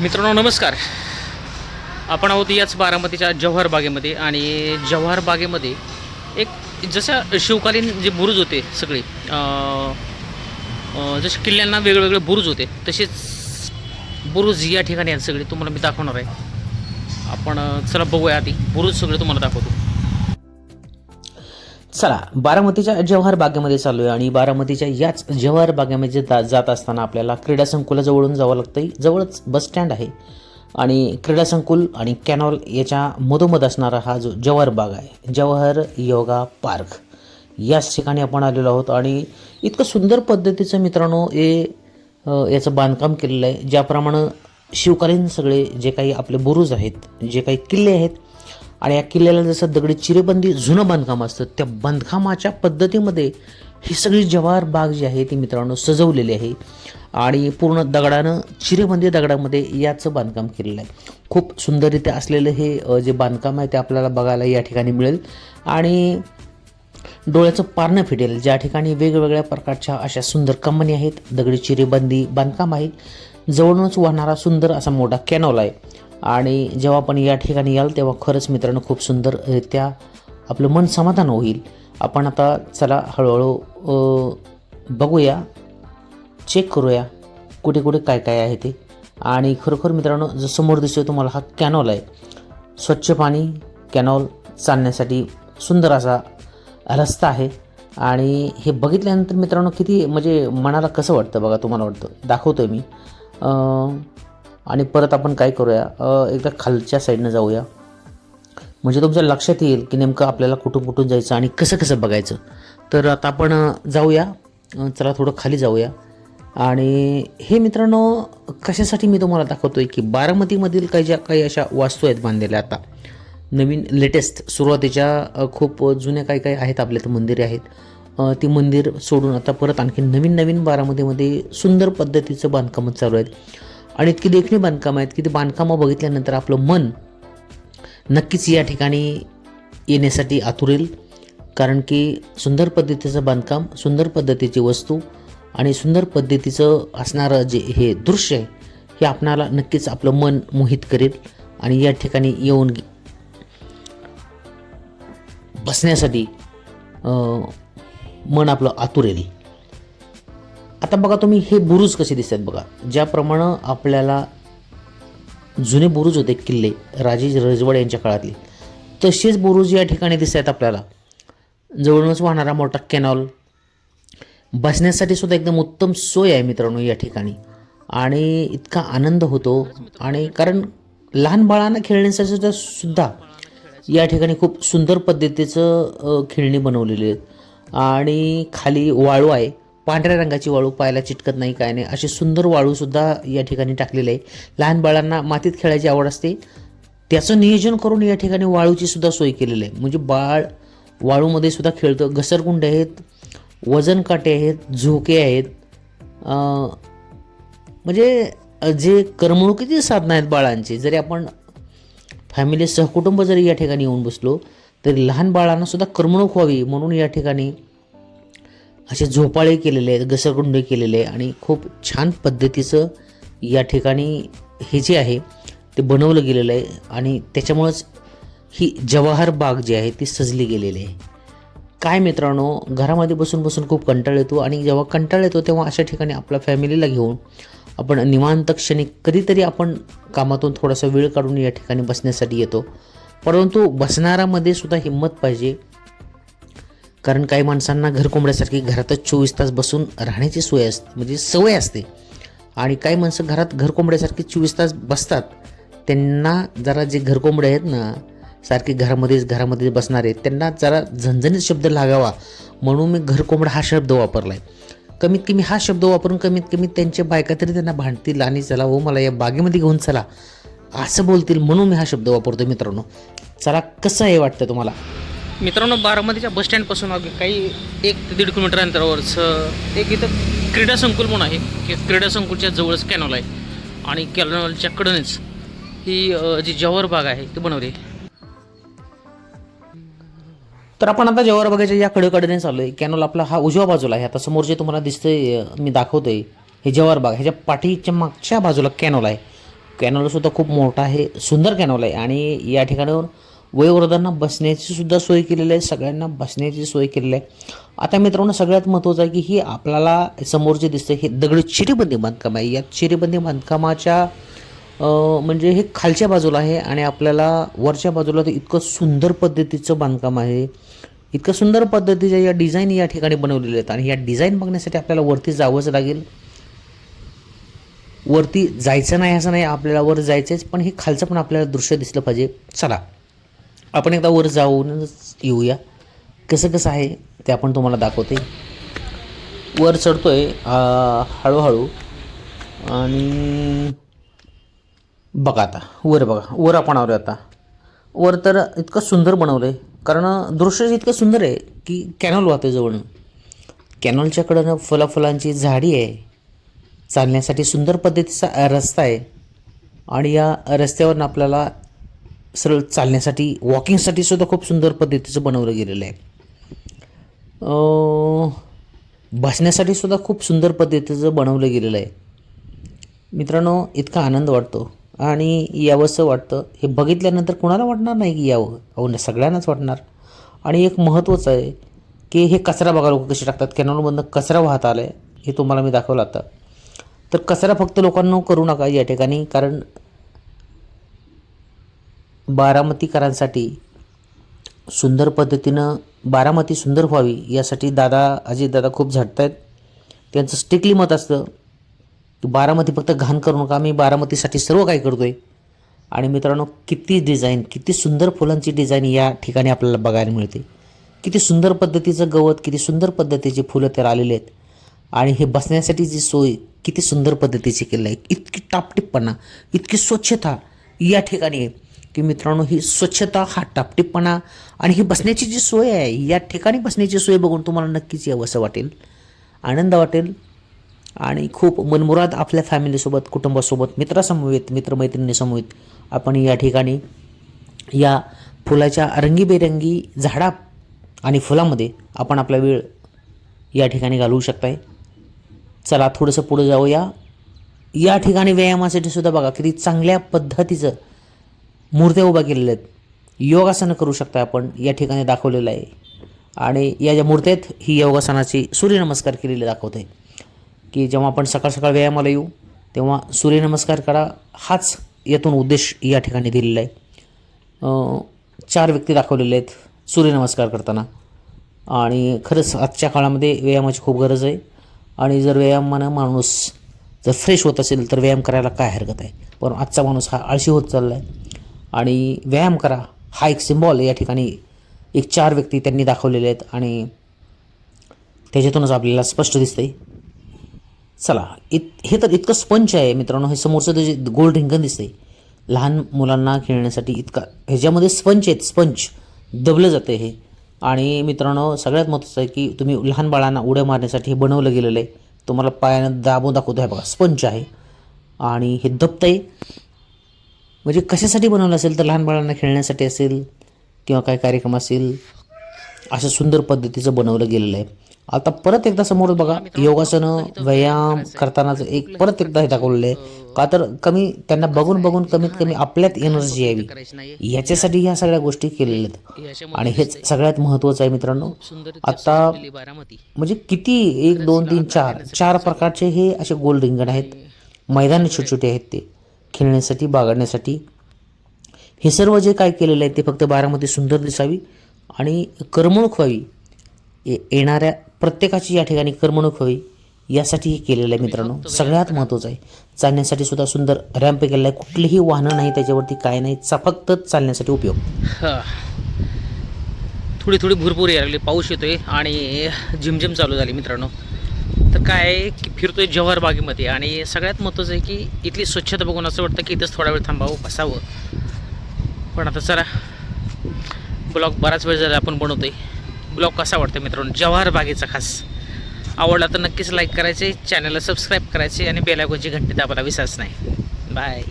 मित्रांनो नमस्कार. आपण आहोत याच बारामतीच्या जव्हार बागेमध्ये आणि जव्हार बागेमध्ये एक जशा शिवकालीन जे बुरुज होते सगळे जसे किल्ल्यांना वेगवेगळे बुरुज होते तसेच बुरुज या ठिकाणी आहेत सगळे. तुम्हाला मी दाखवणार आहे. आपण चला बघूया आधी. बुरुज सगळे तुम्हाला दाखवतो. चला बारामतीच्या जव्हार बागेमध्ये चालू आहे आणि बारामतीच्या याच जव्हार बागेमध्ये जा जात असताना आपल्याला क्रीडा संकुलाजवळून जावं लागतं जवळच बस स्टँड आहे. आणि क्रीडा संकुल आणि कॅनॉल याच्या मधोमध असणारा हा जो जव्हार बाग आहे जवाहर योगा पार्क. याच ठिकाणी आपण आलेलो आहोत आणि इतकं सुंदर पद्धतीचं मित्रांनो हे याचं बांधकाम केलेलं आहे. ज्याप्रमाणे शिवकालीन सगळे जे काही आपले बुरुज आहेत जे काही किल्ले आहेत आणि या किल्ल्याला जसं दगडी चिरेबंदी जुनं बांधकाम असतं त्या बांधकामाच्या पद्धतीमध्ये ही सगळी जवाहर बाग जी आहे ती मित्रांनो सजवलेली आहे. आणि पूर्ण दगडानं चिरेबंदी दगडामध्ये याचं बांधकाम केलेलं आहे. खूप सुंदररित्या असलेलं हे जे बांधकाम आहे ते आपल्याला बघायला या ठिकाणी मिळेल. आणि डोळ्याचं पारणं फिटेल. ज्या ठिकाणी वेगवेगळ्या प्रकारच्या अशा सुंदर कंपनी आहेत दगडी चिरेबंदी बांधकाम आहे जवळूनच वाहणारा सुंदर असा मोठा कॅनॉल आहे. आणि जेव्हा आपण या ठिकाणी याल तेव्हा खरंच मित्रांनो खूप सुंदररित्या आपलं मन समाधान होईल. आपण आता चला हळूहळू बघूया चेक करूया कुठे कुठे काय काय आहे ते. आणि खरोखर मित्रांनो जो समोर दिसतोय तुम्हाला हा कॅनॉल आहे. स्वच्छ पाणी कॅनॉल चालण्यासाठी सुंदर असा रस्ता आहे. आणि हे बघितल्यानंतर मित्रांनो किती म्हणजे मनाला कसं वाटतं बघा तुम्हाला वाटतं? दाखवतो आहे मी आणि परत आपण काय करूया? एकदा खालच्या साईडनं जाऊया. म्हणजे तुमच्या लक्षात येईल की नेमकं आपल्याला कुठून कुठून जायचं आणि कसं कसं बघायचं. तर आता आपण जाऊया. चला थोडं खाली जाऊया. आणि हे मित्रांनो कशासाठी मी तुम्हाला दाखवतो आहे की बारामतीमधील काही ज्या काही अशा वास्तू आहेत बांधलेल्या आता नवीन लेटेस्ट सुरुवातीच्या खूप जुन्या काही काही आहेत आपल्या इथं मंदिरे आहेत. ती मंदिर सोडून आता परत आणखी नवीन नवीन बारामतीमध्ये सुंदर पद्धतीचं बांधकाम चालू आहेत. आणि इतकी देखणी बांधकामं आहेत की ती बांधकामं बघितल्यानंतर आपलं मन नक्कीच या ठिकाणी येण्यासाठी आतुरेल. कारण की सुंदर पद्धतीचं बांधकाम सुंदर पद्धतीची वस्तू आणि सुंदर पद्धतीचं असणारं जे हे दृश्य आहे हे आपणाला नक्कीच आपलं मन मोहित करेल आणि या ठिकाणी येऊन बसण्यासाठी मन आपलं आतुरेल. आता बघा तुम्ही हे बुरुज कसे दिसतात बघा. ज्याप्रमाणे आपल्याला जुने बुरुज होते किल्ले राजे रजवड यांच्या काळातले. तसेच बुरुज या ठिकाणी दिसत आहेत आपल्याला. जवळूनच वाहणारा मोठा कॅनॉल बसण्यासाठी सुद्धा एकदम उत्तम सोय आहे मित्रांनो या ठिकाणी. आणि इतका आनंद होतो. आणि कारण लहान बाळांना खेळण्यासाठी सुद्धा सुद्धा या ठिकाणी खूप सुंदर पद्धतीचं खेळणी बनवलेली आहेत. आणि खाली वाळू आहे. पांढऱ्या रंगाची वाळू पायाला चिटकत नाही काय नाही. अशी सुंदर वाळूसुद्धा या ठिकाणी टाकलेली आहे. लहान बाळांना मातीत खेळायची आवड असते. त्याचं नियोजन करून या ठिकाणी वाळूची सुद्धा सोय केलेली आहे. म्हणजे बाळ वाळूमध्ये सुद्धा खेळतं. घसरगुंडे आहेत वजन काटे आहेत झोके आहेत. म्हणजे जे करमणुकीची साधनं आहेत बाळांची. जरी आपण फॅमिली सहकुटुंब जरी या ठिकाणी येऊन बसलो तरी लहान बाळांना सुद्धा करमणूक व्हावी म्हणून या ठिकाणी असे झोपाळे केलेले आहेत घसरगुंड केलेले आहे आणि खूप छान पद्धतीचं या ठिकाणी हे जे आहे ते बनवलं गेलेलं आहे आणि त्याच्यामुळंच ही जवाहर बाग जी आहे ती सजली गेलेली आहे. काय मित्रांनो घरामध्ये बसून बसून खूप कंटाळ येतो आणि जेव्हा कंटाळ येतो तेव्हा अशा ठिकाणी आपल्या फॅमिलीला घेऊन आपण निवांत क्षणी कधीतरी आपण कामातून थोडासा वेळ काढून या ठिकाणी बसण्यासाठी येतो. परंतु बसणारामध्ये सुद्धा हिंमत पाहिजे कारण काही माणसांना घर कोंबड्यासारखी घरातच चोवीस तास बसून राहण्याची सोय असते म्हणजे सवय असते. आणि काही माणसं घरात घर कोंबड्यासारखी चोवीस तास बसतात. त्यांना जरा जे घर कोंबडे आहेत ना सारखे घरामध्येच घरामध्ये बसणारे त्यांना जरा झणझणीत शब्द लागावा. म्हणून मी घर कोंबडा हा शब्द वापरला आहे कमीत कमी हा शब्द वापरून कमीत कमी त्यांच्या बायका तरी त्यांना भांडतील आणि चला हो मला या बागेमध्ये घेऊन चला. असं बोलतील म्हणून मी हा शब्द वापरतो मित्रांनो. चला कसं आहे वाटतं तुम्हाला? मित्रांनो बारामतीच्या बस स्टँडपासून अगदी काही एक ते दीड किलोमीटर अंतरावरचं एक इथं क्रीडा संकुल म्हणून आहे की क्रीडा संकुलच्या जवळच कॅनॉल आहे. आणि कॅनॉलच्या कडूनच ही जी जवाहर बाग आहे ती बनवली आहे. तर आपण आता जवाहर बागेच्या या कडेकडेने चाललो आहे कॅनॉल आपला हा उजव्या बाजूला आहे. आता समोर जे तुम्हाला दिसतंय मी दाखवतोय हे जव्हार बाग ह्याच्या पाठीच्या मागच्या बाजूला कॅनॉल आहे. कॅनॉलसुद्धा खूप मोठा आहे सुंदर कॅनॉल आहे. आणि या ठिकाणावर वयोवृद्धांना बसण्याची सुद्धा सोय केलेली आहे सगळ्यांना बसण्याची सोय केलेली आहे. आता मित्रांनो सगळ्यात महत्त्वाचं आहे की ही आपल्याला समोर जे दिसतं हे दगड चिरेबंदी बांधकाम आहे. या चिरेबंदी बांधकामाच्या म्हणजे हे खालच्या बाजूला आहे आणि आपल्याला वरच्या बाजूला तर इतकं सुंदर पद्धतीचं बांधकाम आहे. इतकं सुंदर पद्धतीच्या या डिझाईन या ठिकाणी बनवलेल्या आहेत आणि या डिझाईन बघण्यासाठी आपल्याला वरती जावंच लागेल. वरती जायचं नाही असं नाही आपल्याला वर जायचंच पण हे खालचं पण आपल्याला दृश्य दिसलं पाहिजे. चला. आपण एकदा वर जाऊनच येऊया. कसं कसं आहे ते आपण तुम्हाला दाखवते. वर चढतो आहे हळूहळू. आणि बघा आता वर बघा वर आपण आलो आता. वर तर इतकं सुंदर बनवलं आहे कारण दृश्य इतकं सुंदर आहे की कॅनॉल वाहते जवळ कॅनॉलच्याकडनं फुलाफुलांची झाडी आहे. चालण्यासाठी सुंदर पद्धतीचा रस्ता आहे. आणि या रस्त्यावरून आपल्याला सरळ चालण्यासाठी वॉकिंगसाठी सुद्धा खूप सुंदर पद्धतीचं बनवलं गेलेलं आहे. बसण्यासाठी सुद्धा खूप सुंदर पद्धतीचं बनवलं गेलेलं आहे. मित्रांनो इतका आनंद वाटतो. आणि यावंसं वाटतं हे बघितल्यानंतर कुणाला वाटणार नाही की यावं? अहो सगळ्यांनाच वाटणार. आणि एक महत्त्वाचं आहे की हे कचरा बघा लोक कसे टाकतात. कॅनॉलमधनं कचरा वाहत आला आहे हे तुम्हाला मी दाखवलं आता. तर कचरा फक्त लोकांना करू नका या ठिकाणी कारण बारामतीकरांसाठी सुंदर पद्धतीनं बारामती सुंदर व्हावी यासाठी दादा अजितदादा खूप झटत आहेत त्यांचं स्ट्रिक्टली मत असतं की बारामती फक्त घाण करू नका मी बारामतीसाठी सर्व काही करतो आहे आणि मित्रांनो किती डिझाईन किती सुंदर फुलांची डिझाईन या ठिकाणी आपल्याला बघायला मिळते. किती सुंदर पद्धतीचं गवत किती सुंदर पद्धतीची फुलं तर आलेली आहेत. आणि हे बसण्यासाठी जी सोय किती सुंदर पद्धतीची केली आहे इतकी टापटीपणा इतकी स्वच्छता या ठिकाणी आहे. की मित्रांनो ही स्वच्छता हा टापटीपणा आणि ही बसण्याची जी सोय आहे या ठिकाणी बसण्याची सोय बघून तुम्हाला नक्कीच यावंसं वाटेल आनंद वाटेल आणि खूप मनमुराद आपल्या फॅमिलीसोबत कुटुंबासोबत मित्रासमवेत मित्रमैत्रिणीसमवेत आपण या ठिकाणी या फुलाच्या रंगीबेरंगी झाडा आणि फुलामध्ये आपण आपला वेळ या ठिकाणी घालवू शकताय. चला थोडंसं पुढं जाऊया. या ठिकाणी व्यायामासाठी सुद्धा बघा किती चांगल्या पद्धतीचं मूर्त्या उभ्या केलेल्या आहेत. योगासनं करू शकता आपण या ठिकाणी दाखवलेलं आहे. आणि या ज्या मूर्त्या आहेत ही योगासनाची सूर्यनमस्कार केलेले दाखवत. आहे की जेव्हा आपण सकाळ सकाळ व्यायामाला येऊ तेव्हा सूर्यनमस्कार करा हाच यातून उद्देश या ठिकाणी दिलेला आहे. चार व्यक्ती दाखवलेले आहेत सूर्यनमस्कार करताना. आणि खरंच आजच्या काळामध्ये व्यायामाची खूप गरज आहे. आणि जर व्यायामानं माणूस जर फ्रेश होत असेल तर व्यायाम करायला काय हरकत आहे? पण आजचा माणूस हा आळशी होत चालला आहे आणि व्यायाम करा. हा एक सिम्बॉल या ठिकाणी एक चार व्यक्ती त्यांनी दाखवलेले आहेत आणि त्याच्यातूनच आपल्याला स्पष्ट दिसतंय. चला इत हे तर इतकं स्पंच आहे मित्रांनो. हे समोरचं त्याचे जे गोल रिंगण दिसतंय लहान मुलांना खेळण्यासाठी इतका ह्याच्यामध्ये स्पंच आहेत. स्पंच दबलं जातं हे. आणि मित्रांनो सगळ्यात महत्त्वाचं आहे की तुम्ही लहान बाळांना उड्या मारण्यासाठी हे बनवलं गेलेलं आहे. तुम्हाला पायानं दाबून दाखवतो आहे बघा स्पंच आहे. आणि हे दबतं आहे म्हणजे कशासाठी बनवलं असेल? तर लहान बाळांना खेळण्यासाठी असेल किंवा काय कार्यक्रम असेल? असं सुंदर पद्धतीचं बनवलं गेलेलं आहे. आता परत एकदा समोर बघा योगासनं व्यायाम करतानाच एक परत एकदा हे दाखवलेलं आहे. का तर कमी त्यांना बघून बघून कमीत कमी आपल्यात एनर्जी यावी. याच्यासाठी ह्या सगळ्या गोष्टी केलेल्या आहेत. आणि हेच सगळ्यात महत्त्वाचं आहे मित्रांनो. आता म्हणजे किती एक दोन तीन चार चार प्रकारचे हे असे गोल रिंगण आहेत. मैदान छोटे छोटे आहेत ते. खेळण्यासाठी बागडण्यासाठी. हे सर्व जे काय केलेलं आहे ते फक्त बारामती सुंदर दिसावी आणि करमणूक व्हावी. ये- येणाऱ्या प्रत्येकाची या ठिकाणी करमणूक व्हावी यासाठी हे केलेलं आहे मित्रांनो. सगळ्यात महत्त्वाचं आहे चालण्यासाठी सुद्धा सुंदर रॅम्प केलेला आहे. कुठलीही वाहनं नाही त्याच्यावरती काय नाही चा- फक्त चालण्यासाठी उपयोग. थोडी थोडी भरपूर यायला लागली पाऊस येतोय आणि झिमझिम चालू झाली मित्रांनो. तर काय आहे की फिरतोय जव्हार बागेमध्ये आणि सगळ्यात महत्त्वाचं आहे की इथली स्वच्छता बघून असं वाटतं की इथंच थोडा वेळ थांबावं बसावं. पण आता जरा ब्लॉग बराच वेळ झाला आपण बनवतोय. ब्लॉग कसा वाटतो मित्रांनो? जव्हार बागेचा खास. आवडला तर नक्कीच लाईक करायचे चॅनलला सबस्क्राईब करायचे आणि बेलायकोची घंटी दाबायला विसरायचं नाही. बाय